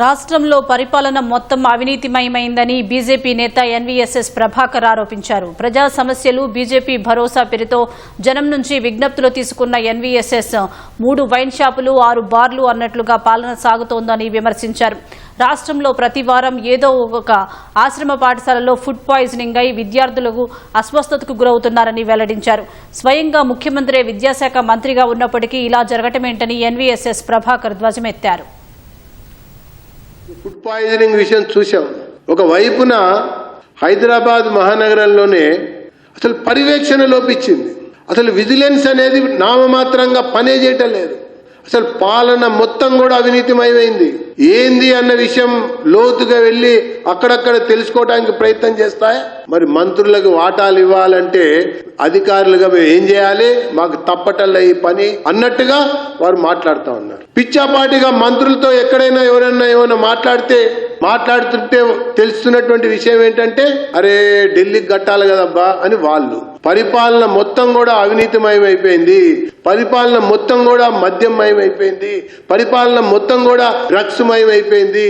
రాష్ట్రంలో పరిపాలన మొత్తం అవినీతిమయమైందని బీజేపీ నేత N V S S Prabhakar ఆరోపించారు. ప్రజా సమస్యలు బీజేపీ భరోసా పేరుతో జనం నుంచి విజ్ఞప్తులు తీసుకున్న ఎన్వీఎస్ఎస్ మూడు వైన్ షాపులు ఆరు బార్లు అన్నట్లుగా పాలన సాగుతోందని విమర్శించారు. రాష్ట్రంలో ప్రతి వారం ఏదో ఒక ఆశ్రమ పాఠశాలలో ఫుడ్ పాయిజనింగ్ అయి విద్యార్థులకు అస్వస్థతకు గురవుతున్నారని వెల్లడించారు. స్వయంగా ముఖ్యమంత్రి విద్యాశాఖ మంత్రిగా ఉన్నప్పటికీ ఇలా జరగటమేంటని ఎన్వీఎస్ఎస్ ప్రభాకర్ ధ్వజమెత్తారు. ఫుడ్ పాయిజనింగ్ విషయం చూసాం ఒక వైపున హైదరాబాద్ మహానగరంలోనే అసలు పర్యవేక్షణ లోపించింది. అసలు విజిలెన్స్ అనేది నామమాత్రంగా పనే చేయటం లేదు. అసలు పాలన మొత్తం కూడా అవినీతిమయమైంది. ఏంది అన్న విషయం లోతుగా వెళ్ళి అక్కడక్కడ తెలుసుకోవడానికి ప్రయత్నం చేస్తాయి? మరి మంత్రులకు వాటాలు ఇవ్వాలంటే అధికారులుగా మేము ఏం చేయాలి? మాకు తప్పటల్ల ఈ పని అన్నట్టుగా వారు మాట్లాడుతూ ఉన్నారు. పిచ్చాపాటిగా మంత్రులతో ఎక్కడైనా ఎవరైనా ఏమైనా మాట్లాడితే మాట్లాడుతుంటే తెలుస్తున్నటువంటి విషయం ఏంటంటే అరే ఢిల్లీకి కట్టాలి కదబ్బా అని వాళ్ళు. పరిపాలన మొత్తం కూడా అవినీతిమయం అయిపోయింది పరిపాలన మొత్తం కూడా మద్యమయం అయిపోయింది పరిపాలన మొత్తం కూడా డ్రగ్స్ అయిపోయింది